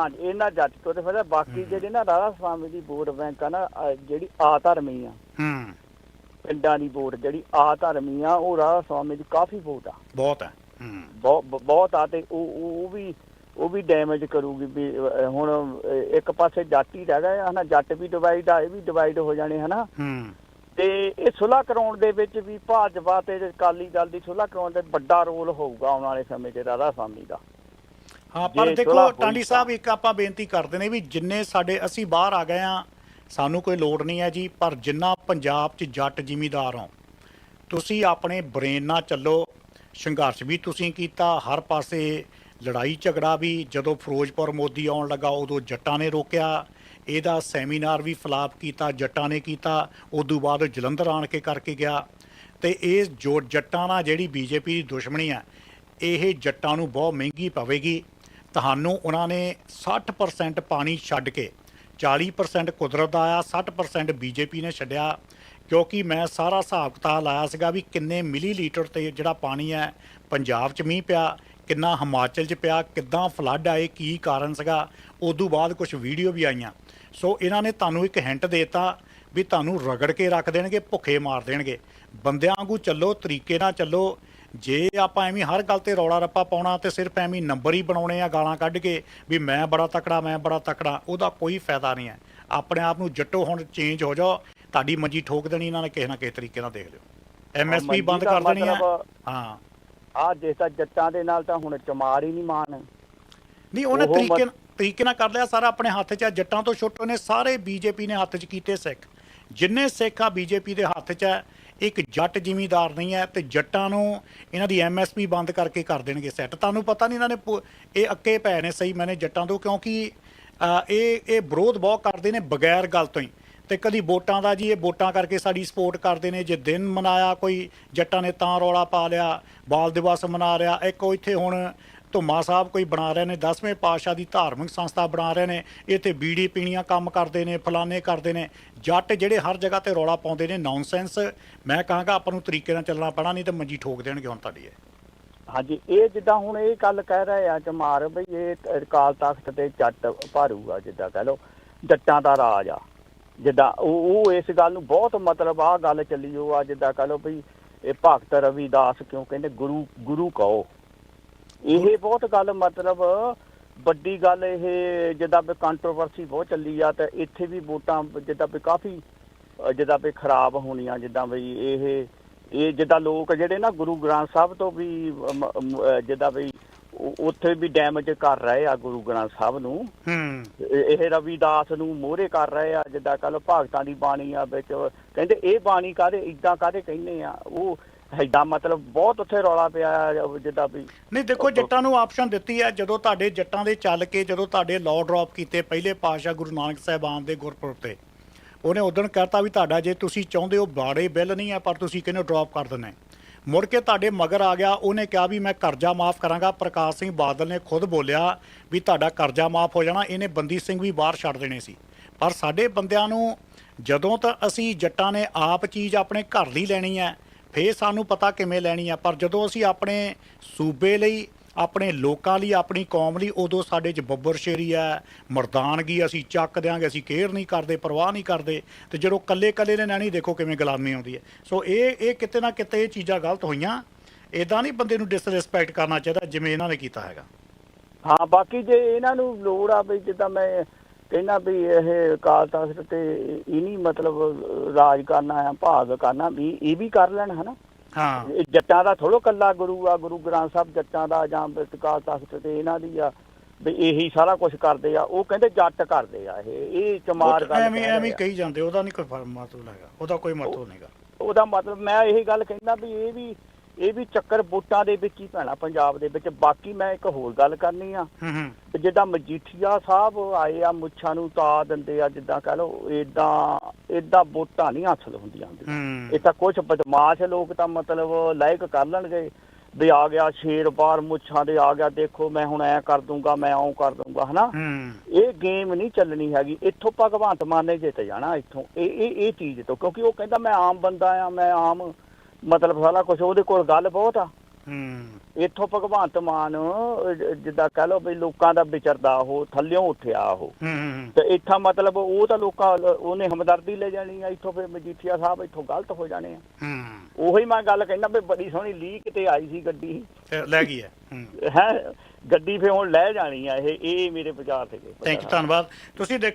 ਹਾਂਜੀ ਇਹਨਾਂ ਜੱਟ ਤੋਂ ਤੇ ਫਿਰ ਬਾਕੀ ਜਿਹੜੇ ਨਾ ਰਾਧਾ ਸਵਾਮੀ ਦੀ ਵੋਟ ਬੈਂਕ ਆ ਨਾ ਅਹ ਜਿਹੜੀ ਆ ਧਰਮੀ ਆ। ਹੂੰ। ਪਿੰਡਾਂ ਦੀ ਵੋਟ ਜਿਹੜੀ ਆ ਧਰਮੀ ਆ ਉਹ ਰਾਧਾ ਸਵਾਮੀ ਦੀ ਕਾਫੀ ਵੋਟ ਆ। ਬਹੁਤ ਹੈ। ਹੂੰ ਬਹੁਤ ਆ ਤੇ ਉਹ ਉਹ ਉਹ ਵੀ ਉਹ ਵੀ ਡੈਮੇਜ ਕਰੂਗੀ ਵੀ ਅਹ, ਹੁਣ ਅਹ, ਇੱਕ ਪਾਸੇ ਜੱਟ ਹੀ ਰਹਿ ਗਏ ਆ ਹਨਾ ਜੱਟ ਵੀ ਡਿਵਾਈਡ ਆ ਇਹ ਵੀ ਡਿਵਾਈਡ ਹੋ ਜਾਣੇ ਹਨਾ। ਹੂੰ। ਤੇ ਇਹ ਸੁਲ੍ਹਾ ਕਰਾਉਣ ਦੇ ਵਿੱਚ ਵੀ ਭਾਜਪਾ ਤੇ ਅਕਾਲੀ ਦਲ ਦੀ ਸੁਲ੍ਹਾ ਕਰਾਉਣ ਦੇ ਵੱਡਾ ਰੋਲ ਹੋਊਗਾ ਆਉਣ ਵਾਲੇ ਸਮੇਂ 'ਚ ਰਾਧਾ ਸਵਾਮੀ ਦਾ। ਹਾਂ ਪਰ ਜੇ ਦੇਖੋ ਟਾਂਡੀ ਸਾਹਿਬ ਇੱਕ ਆਪਾਂ ਬੇਨਤੀ ਕਰਦੇ ਨੇ ਵੀ ਜਿੰਨੇ ਸਾਡੇ ਅਸੀਂ ਬਾਹਰ ਆ ਗਏ ਆ ਸਾਨੂੰ ਕੋਈ ਲੋੜ ਨਹੀਂ ਹੈ ਜੀ ਪਰ ਜਿੰਨਾ ਪੰਜਾਬ 'ਚ ਜੱਟ ਜ਼ਿਮੀਦਾਰ ਹੋ ਤੁਸੀਂ ਆਪਣੇ ਬ੍ਰੇਨ ਨਾਲ ਚੱਲੋ। ਸੰਘਰਸ਼ ਵੀ ਤੁਸੀਂ ਕੀਤਾ ਹਰ ਪਾਸੇ ਲੜਾਈ ਝਗੜਾ ਵੀ ਜਦੋਂ ਫਿਰੋਜ਼ਪੁਰ ਮੋਦੀ ਆਉਣ ਲੱਗਾ ਉਦੋਂ ਜੱਟਾਂ ਨੇ ਰੋਕਿਆ। ਇਹਦਾ ਸੈਮੀਨਾਰ ਵੀ ਫਲਾਪ ਕੀਤਾ ਜੱਟਾਂ ਨੇ ਕੀਤਾ ਉਦੋਂ ਬਾਅਦ ਜਲੰਧਰ ਆਣ ਕੇ ਕਰਕੇ ਗਿਆ। ਤੇ ਇਹ ਜੋ ਜੱਟਾਂ ਨਾਲ ਜਿਹੜੀ ਬੀਜੇਪੀ ਦੀ ਦੁਸ਼ਮਣੀ ਆ ਇਹ ਜੱਟਾਂ ਨੂੰ ਬਹੁਤ ਮਹਿੰਗੀ ਪਵੇਗੀ। ਤੁਹਾਨੂੰ ਉਹਨਾਂ ਨੇ 60% ਪਾਣੀ ਛੱਡ ਕੇ 40% ਕੁਦਰਤ ਦਾ ਆਇਆ 60% ਬੀਜੇਪੀ ਨੇ ਛੱਡਿਆ। ਕਿਉਂਕਿ ਮੈਂ ਸਾਰਾ ਹਿਸਾਬ ਕਿਤਾਬ ਲਾਇਆ ਸੀਗਾ ਵੀ ਕਿੰਨੇ ਮਿਲੀਲੀਟਰ ਤੇ ਜਿਹੜਾ ਪਾਣੀ ਹੈ, ਪੰਜਾਬ 'ਚ ਮੀਂਹ ਪਿਆ, ਕਿੰਨਾ ਹਿਮਾਚਲ 'ਚ ਪਿਆ, ਕਿੱਦਾਂ ਫਲੱਡ ਆਏ, ਕੀ ਕਾਰਨ ਸੀਗਾ, ਉਦੋਂ ਬਾਅਦ ਕੁਝ ਵੀਡੀਓ ਵੀ ਆਈਆਂ। ਸੋ ਇਹਨਾਂ ਨੇ ਤੁਹਾਨੂੰ ਇੱਕ ਹਿੰਟ ਦੇਤਾ ਵੀ ਤੁਹਾਨੂੰ ਰਗੜ ਕੇ ਰੱਖ ਦੇਣਗੇ, ਭੁੱਖੇ ਮਾਰ ਦੇਣਗੇ। ਬੰਦਿਆਂ ਵਾਂਗੂ ਚੱਲੋ, ਤਰੀਕੇ ਨਾਲ ਚੱਲੋ ਜੇ ਆਪਾਂ ਐਵੇਂ ਹਰ ਗੱਲ ਤੇ ਰੌਲਾ ਰੱਪਾ ਪਾਉਣਾ ਤੇ ਸਿਰਫ ਐਵੇਂ ਨੰਬਰ ਹੀ ਬਣਾਉਣੇ ਆ ਗਾਲਾਂ ਕੱਢ ਕੇ ਵੀ ਮੈਂ ਬੜਾ ਤਕੜਾ ਮੈਂ ਬੜਾ ਤਕੜਾ ਉਹਦਾ ਕੋਈ ਫਾਇਦਾ ਨਹੀਂ ਹੈ। ਆਪਣੇ ਆਪ ਨੂੰ ਜੱਟੋ ਹੁਣ ਚੇਂਜ ਹੋ ਜਾਓ ਤੁਹਾਡੀ ਮੰਜੀ ਠੋਕ ਦੇਣੀ ਇਹਨਾਂ ਨੇ ਕਿਸੇ ਨਾ ਕਿਸੇ ਤਰੀਕੇ ਨਾਲ ਦੇਖ ਲਿਓ। ਐਮਐਸਪੀ ਬੰਦ ਦਾ ਕਰ ਦੇਣੀ ਮਤਲਬ ਹਾਂ। ਆ ਜਿਸ ਤਾਂ ਜੱਟਾਂ ਦੇ ਨਾਲ ਤਾਂ ਹੁਣ ਚਮਾਰ ਹੀ ਨਹੀਂ ਮਾਨ ਨਹੀਂ ਉਹਨੇ ਉਹ ਤਰੀਕੇ ਤਰੀਕੇ ਨਾਲ ਕਰ ਲਿਆ ਸਾਰਾ ਆਪਣੇ ਹੱਥ 'ਚ ਆ। ਜੱਟਾਂ ਤੋਂ ਛੋਟੇ ਨੇ ਸਾਰੇ ਬੀਜੇਪੀ ਨੇ ਹੱਥ 'ਚ ਕੀਤੇ ਸਿੱਖ। ਜਿੰਨੇ ਸਿੱਖ ਆ ਬੀਜੇਪੀ ਦੇ ਹੱਥ 'ਚ ਹੈ ਇੱਕ ਜੱਟ ਜ਼ਿਮੀਦਾਰ ਨਹੀਂ ਹੈ ਤੇ ਜੱਟਾਂ ਨੂੰ ਇਹਨਾਂ ਦੀ ਐਮਐਸਪੀ ਬੰਦ ਕਰਕੇ ਕਰ ਦੇਣਗੇ ਸੈੱਟ ਤੁਹਾਨੂੰ ਪਤਾ ਨਹੀਂ ਇਹਨਾਂ ਨੇ ਪੁ- ਇਹ ਅੱਕੇ ਪਏ ਨੇ ਸਹੀ ਮੈਨੇ ਜੱਟਾਂ ਤੋਂ ਕਿਉਂਕਿ ਅ, ਇਹ ਇਹ ਵਿਰੋਧ ਬਹੁਤ ਕਰਦੇ ਨੇ ਬਗੈਰ ਗੱਲ ਤੋਂ ਹੀ। ਤੇ ਕਦੀ ਵੋਟਾਂ ਦਾ ਜੀ ਇਹ ਵੋਟਾਂ ਕਰਕੇ ਸਾਡੀ ਸਪੋਰਟ ਕਰਦੇ ਨੇ। ਜੇ ਦਿਨ ਮਨਾਇਆ ਕੋਈ ਜੱਟਾਂ ਨੇ ਤਾਂ ਰੌਲਾ ਪਾ ਲਿਆ ਬਾਲ ਦਿਵਸ ਮਨਾ ਰਿਹਾ ਇੱਕ ਉਹ ਇੱਥੇ ਹੁਣ ਧੁੰਮਾ ਸਾਹਿਬ ਕੋਈ ਬਣਾ ਰਹੇ ਨੇ 10ਵੇਂ ਪਾਤਸ਼ਾਹ ਦੀ ਧਾਰਮਿਕ ਸੰਸਥਾ ਬਣਾ ਰਹੇ ਨੇ, ਇੱਥੇ ਬੀੜੀ ਪੀਣੀਆਂ ਕੰਮ ਕਰਦੇ ਨੇ, ਫਲਾਣੇ ਕਰਦੇ ਨੇ, ਜੱਟ ਜਿਹੜੇ ਹਰ ਜਗ੍ਹਾ ਤੇ ਰੌਲਾ ਪਾਉਂਦੇ ਨੇ ਨੌਨਸੈਂਸ ਮੈਂ ਕਹਾਂਗਾ ਆਪਾਂ ਨੂੰ ਤਰੀਕੇ ਨਾਲ ਚੱਲਣਾ ਪੈਣਾ, ਨਹੀਂ ਤੇ ਮੰਜੀ ਠੋਕ ਦੇਣਗੇ ਹੁਣ ਤੁਹਾਡੀ ਇਹ। ਹਾਂਜੀ, ਇਹ ਜਿੱਦਾਂ ਹੁਣ ਇਹ ਗੱਲ ਕਹਿ ਰਹੇ ਆ ਚਮਾਰ ਬਈ ਇਹ ਕਾਲ ਤਖਤ ਤੇ ਜੱਟ ਭਾਰੂ ਆ ਜਿੱਦਾਂ ਕਹ ਲਓ, ਜੱਟਾਂ ਦਾ ਰਾਜ ਆ। ਜਿੱਦਾਂ ਉਹ ਉਹ ਇਸ ਗੱਲ ਨੂੰ ਬਹੁਤ ਮਤਲਬ ਆ ਗੱਲ ਚੱਲੀ, ਉਹ ਆ ਜਿੱਦਾਂ ਕਹ ਲਓ ਬਈ ਇਹ ਭਗਤ ਰਵਿਦਾਸ ਕਿਉਂ ਕਹਿੰਦੇ, ਗੁਰੂ ਗੁਰੂ ਕਹੋ। ਇਹ ਬਹੁਤ ਗੱਲ ਮਤਲਬ ਵੱਡੀ ਗੱਲ ਇਹ ਜਿੱਦਾਂ ਵੀ ਕੰਟਰੋਵਰਸੀ ਬਹੁਤ ਚੱਲੀ ਆ ਤੇ ਇੱਥੇ ਵੀ ਵੋਟਾਂ ਜਿੱਦਾਂ ਵੀ ਕਾਫੀ ਜਿੱਦਾਂ ਵੀ ਖਰਾਬ ਹੋਣੀਆਂ ਜਿੱਦਾਂ ਵੀ ਇਹ ਇਹ ਜਿੱਦਾਂ ਲੋਕ ਜਿਹੜੇ ਨਾ ਗੁਰੂ ਗ੍ਰੰਥ ਸਾਹਿਬ ਤੋਂ ਵੀ ਜਿੱਦਾਂ ਵੀ ਉੱਥੇ ਵੀ ਡੈਮੇਜ ਕਰ ਰਹੇ ਆ ਗੁਰੂ ਗ੍ਰੰਥ ਸਾਹਿਬ ਨੂੰ। ਹੂੰ। ਇਹ ਇਹ ਰਵਿਦਾਸ ਨੂੰ ਮੋਹਰੇ ਕਰ ਰਹੇ ਆ ਜਿੱਦਾਂ ਕੱਲ ਭਗਤਾਂ ਦੀ ਬਾਣੀ ਆ ਵਿੱਚ ਕਹਿੰਦੇ ਇਹ ਬਾਣੀ ਕਾਦੇ ਇਦਾਂ ਕਾਦੇ ਕਹਿੰਦੇ ਆ? ਉਹ ਐਡਾ ਮਤਲਬ ਬਹੁਤ ਉੱਥੇ ਰੌਲਾ ਪਿਆ ਜਿੱਦਾਂ ਵੀ। ਨਹੀਂ ਦੇਖੋ ਜੱਟਾਂ ਨੂੰ ਆਪਸ਼ਨ ਦਿੱਤੀ ਹੈ ਜਦੋਂ ਤੁਹਾਡੇ ਜੱਟਾਂ ਦੇ ਚੱਲ ਕੇ ਜਦੋਂ ਤੁਹਾਡੇ ਲਾਅ ਡ੍ਰੌਪ ਕੀਤੇ ਪਹਿਲੇ ਪਾਤਸ਼ਾਹ ਗੁਰੂ ਨਾਨਕ ਸਾਹਿਬਾਨ ਦੇ ਗੁਰਪੁਰਬ ਤੇ। ਉਹਨੇ ਉਦੋਂ ਕਹਿਤਾ ਵੀ ਤੁਹਾਡਾ ਜੇ ਤੁਸੀਂ ਚਾਹੁੰਦੇ ਹੋ ਬਾੜੇ ਬਿੱਲ ਨਹੀਂ ਹੈ ਪਰ ਤੁਸੀਂ ਕਹਿੰਦੇ ਡ੍ਰੌਪ ਕਰ ਦਿੰਦੇ ਮੁੜ ਕੇ ਤੁਹਾਡੇ ਮਗਰ ਆ ਗਿਆ ਉਹਨੇ ਕਿਹਾ ਵੀ ਮੈਂ ਕਰਜ਼ਾ ਮਾਫ ਕਰਾਂਗਾ। ਪ੍ਰਕਾਸ਼ ਸਿੰਘ ਬਾਦਲ ਨੇ ਖੁਦ ਬੋਲਿਆ ਵੀ ਤੁਹਾਡਾ ਕਰਜ਼ਾ ਮਾਫ ਹੋ ਜਾਣਾ ਇਹਨੇ ਬੰਦੀ ਸਿੰਘ ਵੀ ਬਾਹਰ ਛੱਡ ਦੇਣੇ ਸੀ। ਪਰ ਸਾਡੇ ਬੰਦਿਆਂ ਨੂੰ ਜਦੋਂ ਤਾਂ ਅਸੀਂ ਜੱਟਾਂ ਨੇ ਆਪ ਚੀਜ਼ ਆਪਣੇ ਘਰ ਲਈ ਲੈਣੀ ਹੈ ਫੇਰ ਸਾਨੂੰ ਪਤਾ ਕਿਵੇਂ ਲੈਣੀ ਆ। ਪਰ ਜਦੋਂ ਅਸੀਂ ਆਪਣੇ ਸੂਬੇ ਲਈ, ਆਪਣੇ ਲੋਕਾਂ ਲਈ, ਆਪਣੀ ਕੌਮ ਲਈ, ਉਦੋਂ ਸਾਡੇ 'ਚ ਬੱਬਰ ਸ਼ੇਰੀ ਆ, ਮਰਦਾਨਗੀ ਅਸੀਂ ਚੱਕ ਦਿਆਂਗੇ, ਅਸੀਂ ਕੇਅਰ ਨਹੀਂ ਕਰਦੇ, ਪਰਵਾਹ ਨਹੀਂ ਕਰਦੇ। ਤੇ ਜਦੋਂ ਕੱਲੇ ਕੱਲੇ ਨੇ ਲੈਣੀ, ਦੇਖੋ ਕਿਵੇਂ ਗੁਲਾਮੀ ਆਉਂਦੀ ਹੈ। ਸੋ ਇਹ ਇਹ ਕਿਤੇ ਨਾ ਕਿਤੇ ਇਹ ਚੀਜ਼ਾਂ ਗਲਤ ਹੋਈਆਂ। ਇਦਾਂ ਨਹੀਂ ਬੰਦੇ ਨੂੰ ਡਿਸਰੈਸਪੈਕਟ ਕਰਨਾ ਚਾਹੀਦਾ, ਜਿਵੇਂ ਇਹਨਾਂ ਨੇ ਕੀਤਾ ਹੈਗਾ। ਹਾਂ, ਬਾਕੀ ਜੇ ਇਹਨਾਂ ਨੂੰ ਲੋੜ ਆ ਵੀ ਜਿੱਦਾਂ ਮੈਂ ਕਹਿੰਦਾ ਵੀ ਇਹ ਅਕਾਲ ਤਖਤ ਤੇ ਇਹ ਨਹੀਂ ਮਤਲਬ ਰਾਜ ਕਰਨਾ ਆ ਭਾਗ ਕਰਨਾ ਵੀ ਇਹ ਵੀ ਕਰ ਲੈਣ ਹਨਾ। ਹਾਂ। ਜੱਟਾਂ ਦਾ ਥੋੜੋ ਕੱਲਾ ਗੁਰੂ ਆ ਗੁਰੂ ਗ੍ਰੰਥ ਸਾਹਿਬ ਜੱਟਾਂ ਦਾ ਜਾਂ ਅਕਾਲ ਤਖਤ ਤੇ ਇਹਨਾਂ ਦੀ ਆ ਵੀ ਇਹੀ ਸਾਰਾ ਕੁਝ ਕਰਦੇ ਆ ਉਹ ਕਹਿੰਦੇ ਜੱਟ ਕਰਦੇ ਆ ਇਹ ਇਹ ਚਮਾਰ ਗੱਲ ਐਵੇਂ ਐਵੇਂ। ਕਹੀ ਜਾਂਦੇ ਉਹਦਾ ਨਹੀਂ ਕੋਈ ਮਤਲਬ ਹੈਗਾ ਉਹਦਾ ਕੋਈ ਮਤਲਬ ਨਹੀਂਗਾ ਉਹਦਾ ਮਤਲਬ ਮੈਂ ਇਹ ਗੱਲ ਕਹਿੰਦਾ ਵੀ ਇਹ ਵੀ ਇਹ ਵੀ ਚੱਕਰ ਵੋਟਾਂ ਦੇ ਵਿੱਚ ਹੀ ਪੈਣਾ ਪੰਜਾਬ ਦੇ ਵਿੱਚ। ਬਾਕੀ ਮੈਂ ਇੱਕ ਹੋਰ ਗੱਲ ਕਰਨੀ ਆ। ਹੂੰ ਹੂੰ। ਤੇ ਜਿੱਦਾਂ ਮਜੀਠੀਆ ਸਾਹਿਬ ਆਏ ਆ ਮੁੱਛਾਂ ਨੂੰ ਤਾ ਦਿੰਦੇ ਆ ਜਿੱਦਾਂ ਕਹ ਲਓ ਇਦਾਂ ਇਦਾਂ ਵੋਟਾਂ ਨਹੀਂ ਹਾਸਲ ਹੁੰਦੀਆਂ ਇਹ ਤਾਂ ਕੁਝ ਬਦਮਾਸ਼ ਲੋਕ ਤਾਂ ਮਤਲਬ ਲਾਇਕ ਕਰ ਲੈਣਗੇ ਵੀ ਆ ਗਿਆ ਸ਼ੇਰ ਬਾਹਰ ਮੁੱਛਾਂ ਦੇ ਆ ਗਿਆ ਦੇਖੋ ਮੈਂ ਹੁਣ ਐ ਕਰ ਦੂੰਗਾ ਮੈਂ ਆਉਂ ਕਰ ਦੂੰਗਾ ਹਨਾ? ਇਹ ਗੇਮ ਨਹੀਂ ਚੱਲਣੀ ਹੈਗੀ। ਇੱਥੋਂ ਭਗਵੰਤ ਮਾਨ ਨੇ ਜਿੱਤ ਜਾਣਾ ਇੱਥੋਂ। ਇਹ ਇਹ ਇਹ ਚੀਜ਼ ਤੋਂ। ਕਿਉਂਕਿ ਉਹ ਕਹਿੰਦਾ ਮੈਂ ਆਮ ਬੰਦਾ ਆ ਮੈਂ ਆਮ ਮਤਲਬ ਸਾਰਾ ਕੁਝ ਉਹਦੇ ਕੋਲ ਗੱਲ ਬਹੁਤ ਆ। ਹੂੰ। ਇੱਥੋਂ ਭਗਵੰਤ ਮਾਨ ਜਿੱਦਾਂ ਕਹ ਲਓ ਵੀ ਲੋਕਾਂ ਦਾ ਵਿਚਰਦਾ ਉਹ ਥੱਲਿਓਂ ਉੱਠਿਆ ਉਹ। ਤੇ ਇੱਥਾ ਮਤਲਬ ਉਹ ਤਾਂ ਲੋਕਾਂ ਉਹਨੇ ਹਮਦਰਦੀ ਲੈ ਜਾਣੀ ਆ ਇੱਥੋਂ ਫਿਰ ਮਜੀਠੀਆ ਸਾਹਿਬ ਇੱਥੋਂ ਗਲਤ ਹੋ ਜਾਣੇ ਆ। ਹੂੰ। ਉਹੀ ਮੈਂ ਗੱਲ ਕਹਿੰਦਾ ਵੀ ਬੜੀ ਸੋਹਣੀ ਲੀਕ ਤੇ ਆਈ ਸੀ ਗੱਡੀ। ਤੇ ਲੈ ਗਈ ਹੈ। ਹੂੰ ਗੱਡੀ ਫੇ ਹੁਣ ਲੈ ਜਾਣੀ ਆ ਇਹ ਇਹ ਮੇਰੇ ਵਿਚਾਰ ਸੀਗੇ ਥੈਂਕ ਯੂ ਧੰਨਵਾਦ। ਤੁਸੀਂ ਦੇਖੋ